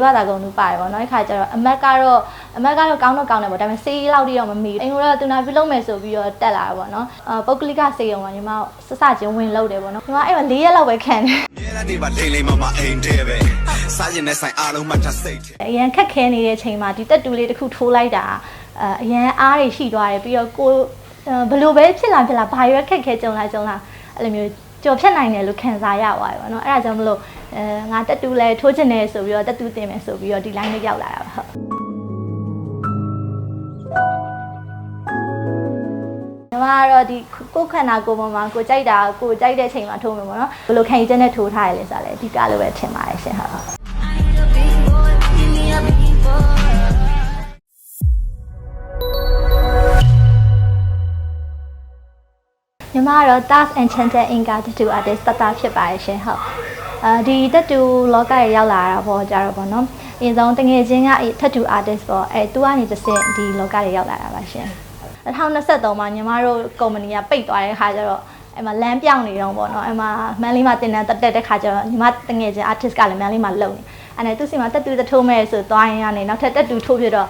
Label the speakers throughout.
Speaker 1: လေးပါးသာကုန်သူပါတယ်ပေါ့နော်အဲ့ခါကျတော့အမက်ကတော့အမက်ကတော့ကောင်းတော့ကောင်းတယ်ပေါ့ဒါပေမဲ့စေးလောက်တိတော့မမီဘူးအင်ကိုတော့သူနာပြုလုပ်မယ်ဆိုပြီးတော့တက်လာတာပေါ့နော်အာပုတ်ကလိကစေးရုံကညီမစစချင်းဝင်လုပ်တယ်ပေါ့နော်ညီမအဲ့မှာ၄ရက်လောက်ပဲခံတယ်
Speaker 2: မြဲတဲ့နေပါဒိတ်လေးမမအိမ်တဲပဲစားရင်နဲ့ဆိုင်အားလုံးမှတ်ထားစိတ်ထဲ
Speaker 1: အရန်ခက်ခဲနေတဲ့ချိန်မှာဒီတက်တူလေးတစ်ခုထိုးလိုက်တာအအရန်အားတွေရှိသွားတယ်ပြီးတော့ကိုအဲဘယ်လိုပဲဖြစ်လာဖြစ်လာဘာရွက်ခက်ခဲကြုံလာကြုံလာအဲ့လိုမျိုးကြော်ဖြတ်နိုင်တယ်လို့ခံစားရပါတယ်ပေါ့နော်အဲ့ဒါကြောင့်မလို့ အဲငါတက်တူလဲထိုးချင်တယ်ဆိုပြီးတော့တက်တူတင်မယ်ဆိုပြီးတော့ဒီ line လေးရောက်လာတာပါဟုတ်ညီမကတော့ဒီကိုယ်ခန္ဓာကိုယ်ပေါ်မှာကိုကြိုက်တာကိုကြိုက်တဲ့အချိန်မှာထိုးမယ်ပေါ့နော်ဘယ်လိုခံယူချက်နဲ့ထိုးထားရလဲဆိုတော့လေအဓိကလို့ပဲထင်ပါတယ်ရှင်ဟုတ်ဟုတ်ညီမကတော့ Task Enchanted Inca Tattoo Artist တတဖြစ်ပါရဲ့ရှင်ဟုတ် အဲဒီ tattoo လောကရဲ့ရောက်လာတာပေါ့ကြတော့ပေါ့နော်အရင်ဆုံးတငယ်ချင်းက tattoo artist ပေါ့အဲသူကနေတစ်ဆင့်ဒီလောကရဲ့ရောက်လာတာပါရှင်2023မှာညီမတို့ကုမ္ပဏီကပိတ်သွားတဲ့ခါကျတော့အဲ့မှာလမ်းပြောင်းနေတော့ပေါ့နော်အဲ့မှာမန်လေးမှာတင်တန်းတက်တက်တဲ့ခါကျတော့ညီမတငယ်ချင်း artist ကလည်းမန်လေးမှာလုံနေအဲ့နဲ့သူစီမှာ tattoo တစ်ထိုးမဲ့ဆိုသွားရင်ကနေနောက်ထပ် tattoo ထိုးပြတော့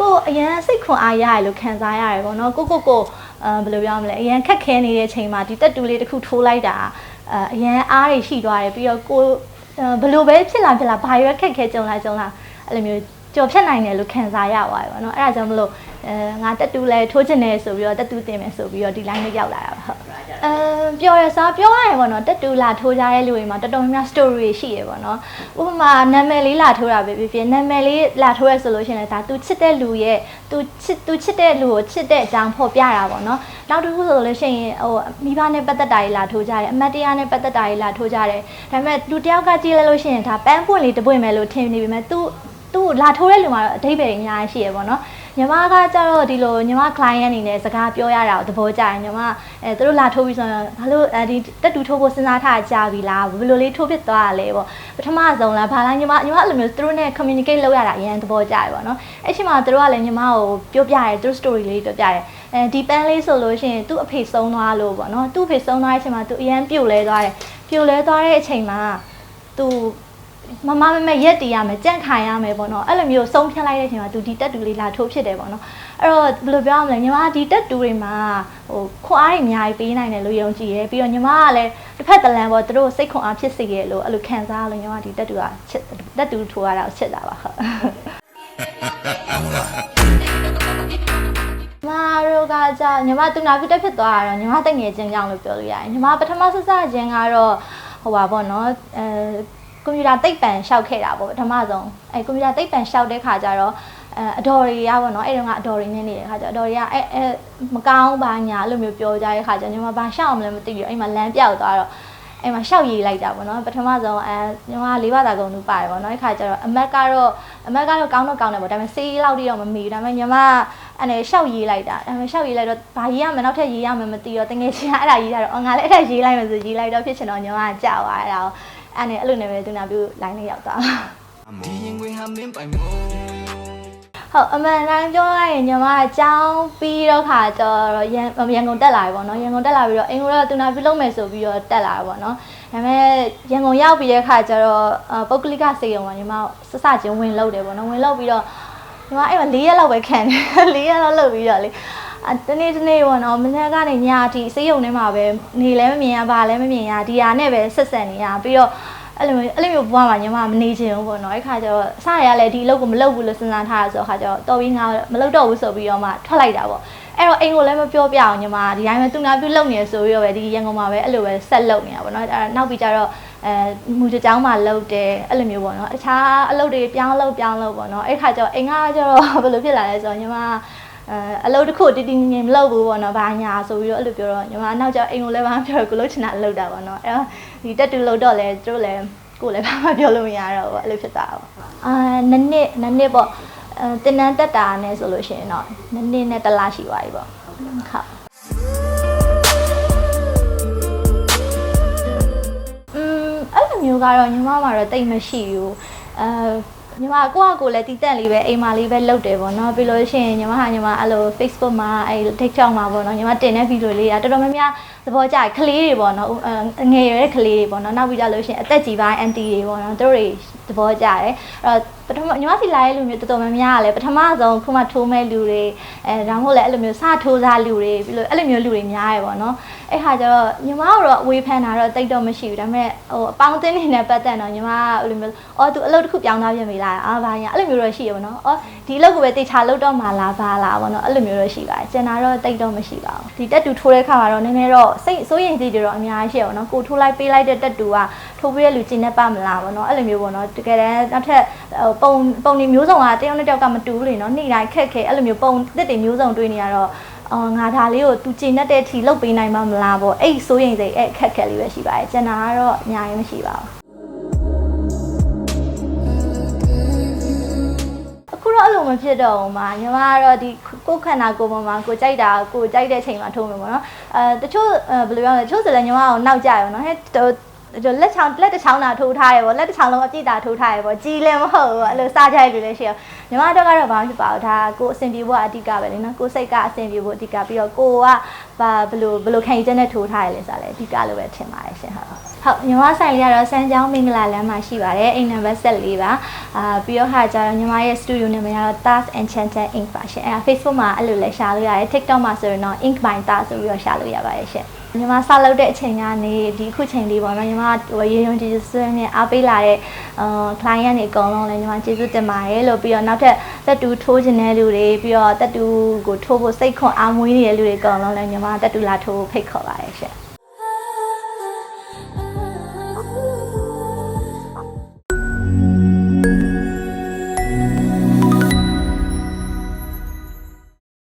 Speaker 1: ကိုယ်အရန်စိတ်ခွန်အားရတယ်လို့ခံစားရတယ်ပေါ့နော်ကိုကိုကိုအဲဘယ်လိုပြောမလဲအရန်ခက်ခဲနေတဲ့ချိန်မှာဒီတက်တူလေးတစ်ခုထိုးလိုက်တာ အဲအရန်အားတွေရှိသွားတယ်ပြီးတော့ကိုဘယ်လိုပဲဖြစ်လာဖြစ်လာဘာရွက်ခက်ခဲကြုံလာကြုံလာအဲ့လိုမျိုးကြော်ဖြတ်နိုင်တယ်လို့ခံစားရပါတယ်ပေါ့နော်အဲ့ဒါကြောင့်မလို့အဲငါတက်တူလဲထိုးချင်တယ်ဆိုပြီးတော့တက်တူတင်မယ်ဆိုပြီးတော့ဒီ line လေးရောက်လာတာ အမ်ပြောရစားပြောရရင်ပေါ့နော်တက်တူလာထိုးကြတဲ့လူတွေမှာတော်တော်များများ story တွေရှိရပေါ့နော်ဥပမာနာမည်လေးလာထိုးတာပဲဖြစ်ဖြစ်နာမည်လေးလာထိုးရဆိုလို့ရှိရင်လည်းဒါ तू ချစ်တဲ့လူရဲ့သူချစ်သူချစ်တဲ့လူကိုချစ်တဲ့အကြောင်းဖော်ပြတာပေါ့နော်နောက်တစ်ခုဆိုလို့ရှိရင်ဟိုမိဘနဲ့ပတ်သက်တာတွေလာထိုးကြတယ်အမတ်တရားနဲ့ပတ်သက်တာတွေလာထိုးကြတယ်ဒါပေမဲ့လူတစ်ယောက်ကကြည့်လိုက်လို့ရှိရင်ဒါပန်းပွင့်လေးတစ်ပွင့်ပဲလို့ထင်နေပေမဲ့ तू သူ့လာထိုးတဲ့လူမှာတော့အဓိပ္ပာယ်အများကြီးရှိရပေါ့နော် ညီမကကြတော့ဒီလိုညီမ client အနေနဲ့စကားပြောရတာကိုသဘောကျတယ်ညီမအဲသူတို့လာထိုးပြီးဆိုရင်ဘာလို့အဲဒီတက်တူထိုးဖို့စဉ်းစားထားကြပြီလားဘယ်လိုလေးထိုးဖြစ်သွားရလဲပေါ့ပထမဆုံးလားဘာလားညီမညီမအဲ့လိုမျိုးသူတို့နဲ့ communicate လုပ်ရတာအရင်သဘောကျတယ်ပေါ့နော်အဲ့ချိန်မှာသူတို့ကလည်းညီမကိုပြောပြတယ်သူတို့ story လေးပြောပြတယ်အဲဒီပန်းလေးဆိုလို့ရှိရင်သူ့အဖေဆုံးသွားလို့ပေါ့နော်သူ့အဖေဆုံးသွားတဲ့အချိန်မှာသူအရင်ပြုတ်လဲသွားတယ်ပြုတ်လဲသွားတဲ့အချိန်မှာသူ မမမမရက်တည်ရမယ်ကြန့်ခိုင်ရမယ်ပေါ့နော်အဲ့လိုမျိုးဆုံးဖြတ်လိုက်တဲ့အချိန်မှာသူဒီတက်တူလေးလာထိုးဖြစ်တယ်ပေါ့နော်အဲ့တော့ဘယ်လိုပြောရမလဲညီမဒီတက်တူတွေမှာဟိုခွန်အားတွေအများကြီးပေးနိုင်တယ်လို့ယုံကြည်ရဲပြီးတော့ညီမကလည်းတစ်ဖက်တစ်လမ်းပေါ့သူတို့စိတ်ခွန်အားဖြစ်စေရလို့အဲ့လိုခံစားလို့ညီမဒီတက်တူကချစ်တက်တူထိုးရတာကိုချစ်တာပါဟုတ်မတို့ကကြာညီမတူနာပြတက်ဖြစ်သွားတာတော့ညီမတက်ငယ်ချင်းကြောင့်လို့ပြောလို့ရတယ်ညီမပထမဆက်စချင်းကတော့ဟိုပါပေါ့နော်အဲ ကွန်ပျူတာသိပ္ပံရှောက်ခဲ့တာပေါ့ပထမဆုံးအဲကွန်ပျူတာသိပ္ပံရှောက်တဲ့ခါကျတော့အဲအတော်ရီရပါတော့အဲ့တုန်းကအတော်ရီနဲ့နေတဲ့ခါကျအတော်ရီကအဲအဲမကောင်းပါညာအဲ့လိုမျိုးပြောကြတဲ့ခါကျညီမဘာရှောက်အောင်လဲမသိဘူးအဲ့မှာလမ်းပြောက်သွားတော့အဲ့မှာရှောက်ရေးလိုက်တာပေါ့နော်ပထမဆုံးအဲညီမလေးပါးသာကုန်သူပါတယ်ပေါ့နော်အဲ့ခါကျတော့အမက်ကတော့အမက်ကတော့ကောင်းတော့ကောင်းတယ်ပေါ့ဒါပေမဲ့စေးလောက်တိတော့မမီဘူးဒါပေမဲ့ညီမအဲ့နဲ့ရှောက်ရေးလိုက်တာအဲ့မှာရှောက်ရေးလိုက်တော့ဘာရေးရမလဲနောက်ထပ်ရေးရမယ်မသိတော့တကယ်ချင်းအဲ့ဒါရေးတာတော့အော်ငါလည်းအဲ့ဒါရေးလိုက်မယ်ဆိုရေးလိုက်တော့ဖြစ်ချင်တော့ညီမကကြောက်သွားအဲ့ဒါကို အဲ့နဲ့အဲ့လိုနဲ့ပဲသူနာပြု line လေးရောက်သွား
Speaker 3: ဒီရင်ဝင်ဟာမင်းပိုင်မို့
Speaker 1: ဟုတ်အမှန်တမ်းပြောရရင်ညီမအကြောင်းပြီးတော့ခါကျတော့ရန်ရန်ကုန်တက်လာပြီပေါ့နော်ရန်ကုန်တက်လာပြီးတော့အင်္ဂလိပ်ကသူနာပြုလုပ်မယ်ဆိုပြီးတော့တက်လာတာပေါ့နော်ဒါပေမဲ့ရန်ကုန်ရောက်ပြီးတဲ့ခါကျတော့အပုတ်ကလိကစေရုံကညီမစစချင်းဝင်လုပ်တယ်ပေါ့နော်ဝင်လုပ်ပြီးတော့ညီမအဲ့မှာ၄ရက်လောက်ပဲခံတယ်၄ရက်လောက်လုပ်ပြီးတော့လေအ တနေ့တနေ့ပေါ့နော်မနေ့ကနေညအထိစေရုံထဲမှာပဲနေလည်းမမြင်ရပါလည်းမမြင်ရဒီဟာနဲ့ပဲဆက်ဆက်နေရပြီးတော့အဲ့လိုမျိုးအဲ့လိုမျိုးဘဝမှာညီမမနေချင်ဘူးပေါ့နော်အဲ့ခါကျတော့အစရရလဲဒီအလုပ်ကိုမလုပ်ဘူးလို့စဉ်းစားထားရဆိုတော့ခါကျတော့တော်ပြီးငါမလုပ်တော့ဘူးဆိုပြီးတော့မှထွက်လိုက်တာပေါ့အဲ့တော့အိမ်ကိုလည်းမပြောပြအောင်ညီမဒီတိုင်းပဲသူနာပြုလုပ်နေဆိုပြီးတော့ပဲဒီရန်ကုန်မှာပဲအဲ့လိုပဲဆက်လုပ်နေတာပေါ့နော်အဲ့ဒါနောက်ပြီးကျတော့အဲမူတကြောင်းမှာလုပ်တယ်အဲ့လိုမျိုးပေါ့နော်အခြားအလုပ်တွေပြောင်းလုပ်ပြောင်းလုပ်ပေါ့နော်အဲ့ခါကျတော့အိမ်ကကျတော့ဘယ်လိုဖြစ်လာလဲဆိုတော့ညီမ အဲအလုပ်တစ်ခုတည်တည်ငြိမ်ငြိမ်မလုပ်ဘူးပေါ့နော်။ဘာညာဆိုပြီးတော့အဲ့လိုပြောတော့ညီမနောက်ကျအိမ်ကိုလည်းဘာမှပြောရကိုလုပ်ချင်တာလုပ်တာပေါ့နော်။အဲ့တော့ဒီတက်တူလုပ်တော့လဲသူတို့လည်းကိုယ်လည်းဘာမှပြောလို့မရတော့ဘူးအဲ့လိုဖြစ်သွားတာပေါ့။အာနှစ်နှစ်နှစ်နှစ်ပေါ့အဲတင်နန်းတက်တာနဲ့ဆိုလို့ရှိရင်တော့နှစ်နှစ်နဲ့တစ်လရှိသွားပြီပေါ့။ဟုတ်။อืมအဲ့လိုမျိုးကတော့ညီမမှာတော့တိတ်မရှိဘူး။အဲ ညီမကိုကကိုလည်းတီးတက်လေးပဲအိမ်မှာလေးပဲလုပ်တယ်ပေါ့နော်ပြီးလို့ရှိရင်ညီမဟာညီမအဲ့လို Facebook မှာအဲ့ TikTok မှာပေါ့နော်ညီမတင်တဲ့ဗီဒီယိုလေးကတော်တော်များများသဘောကျတယ်ကလေးတွေပေါ့နော်အငယ်ရွယ်တဲ့ကလေးတွေပေါ့နော်နောက်ပြီးကြလို့ရှိရင်အသက်ကြီးပိုင်းအန်တီတွေပေါ့နော်သူတို့တွေသဘောကျတယ်အဲ့တော့ ပထမညီမစီလာတဲ့လူမျိုးတော်တော်များများကလည်းပထမဆုံးခုမှထိုးမဲ့လူတွေအဲဒါမှမဟုတ်လည်းအဲ့လိုမျိုးစထိုးစားလူတွေပြီးလို့အဲ့လိုမျိုးလူတွေများရယ်ပေါ့နော်အဲ့ဟာကျတော့ညီမကတော့အဝေးဖန်တာတော့တိတ်တော့မရှိဘူးဒါပေမဲ့ဟိုအပေါင်းအသင်းတွေနဲ့ပတ်သက်တော့ညီမကအဲ့လိုမျိုးအော်သူအလုပ်တစ်ခုပြောင်းသွားပြင်ပြီလားအာဘာညာအဲ့လိုမျိုးတော့ရှိရပါတော့အော် ဒီအလုပ်ကိုပဲတေချာလုပ်တော့မှလားဘာလားပေါ့နော်အဲ့လိုမျိုးတော့ရှိပါတယ်ကျန်တာတော့တိတ်တော့မရှိပါဘူးဒီတက်တူထိုးတဲ့ခါမှာတော့နည်းနည်းတော့စိတ်စိုးရိမ်စိတ်တွေတော့အများကြီးရှိရပါတော့ကိုထိုးလိုက်ပေးလိုက်တဲ့တက်တူကထိုးပေးတဲ့လူကျင်နေပါမလားပေါ့နော်အဲ့လိုမျိုးပေါ့နော်တကယ်တမ်းနောက်ထပ်ပုံပုံနေမျိုးစုံကတယောက်နဲ့တယောက်ကမတူဘူးလေနော်နေ့တိုင်းခက်ခဲအဲ့လိုမျိုးပုံတစ်တွေမျိုးစုံတွေ့နေရတော့အော်ငါဒါလေးကိုသူကျင်တဲ့ထီလုတ်ပေးနိုင်မှာမလားပေါ့အဲ့စိုးရိမ်စိတ်အဲ့ခက်ခဲလေးပဲရှိပါတယ်ကျန်တာကတော့အများကြီးမရှိပါဘူး မဖြစ်တော့ဘူးမှာညီမကတော့ဒီကိုယ်ခန္ဓာကိုယ်ပေါ်မှာကိုကြိုက်တာကိုကြိုက်တဲ့ချိန်မှာထိုးမယ်ပေါ့နော်အဲတချို့ဘယ်လိုပြောလဲတချို့ဆိုလည်းညီမကတော့နောက်ကြရောနော်ဟဲ့ လက်ချောင်းလက်တစ်ချောင်းသာထိုးထားရပေါ့လက်တစ်ချောင်းလုံးအပြည့်သာထိုးထားရပေါ့ကြီးလည်းမဟုတ်ဘူးအဲ့လိုစားကြရပြီလည်းရှိရောညီမတို့ကတော့ဘာမှဖြစ်ပါဘူးဒါကိုအဆင်ပြေဖို့အဓိကပဲလေနော်ကိုစိတ်ကအဆင်ပြေဖို့အဓိကပြီးတော့ကိုကဘာဘယ်လိုဘယ်လိုခံယူချက်နဲ့ထိုးထားရလဲဆိုတာလည်းအဓိကလို့ပဲထင်ပါတယ်ရှင်ဟုတ်ဟုတ်ညီမဆိုင်လေးကတော့စမ်းချောင်းမင်္ဂလာလမ်းမှာရှိပါတယ်အိမ်နံပါတ်14ပါအာပြီးတော့ဟာကျတော့ညီမရဲ့ studio နာမည်ကတော့ Tas Enchanted Ink ပါရှင်အဲ Facebook မှာအဲ့လိုလည်းရှာလို့ရတယ် TikTok မှာဆိုရင်တော့ Ink by Tas ဆိုပြီးတော့ရှာလို့ရပါတယ်ရှင် ညီမစလုပ်တဲ့အချိန်ကနေဒီအခုချိန်လေးပေါ့နော်ညီမဟိုရေရုံကြည်စွန်းနဲ့အားပေးလာတဲ့အာ client တွေအကုန်လုံးလည်းညီမကျေးဇူးတင်ပါတယ်လို့ပြီးတော့နောက်ထပ်တက်တူထိုးခြင်းတဲ့လူတွေပြီးတော့တက်တူကိုထိုးဖို့စိတ်ခွန်အားမွေးနေတဲ့လူတွေအကုန်လုံးလည်းညီမတက်တူလာထိုးဖိတ်ခေါ်ပါတယ်ရှင်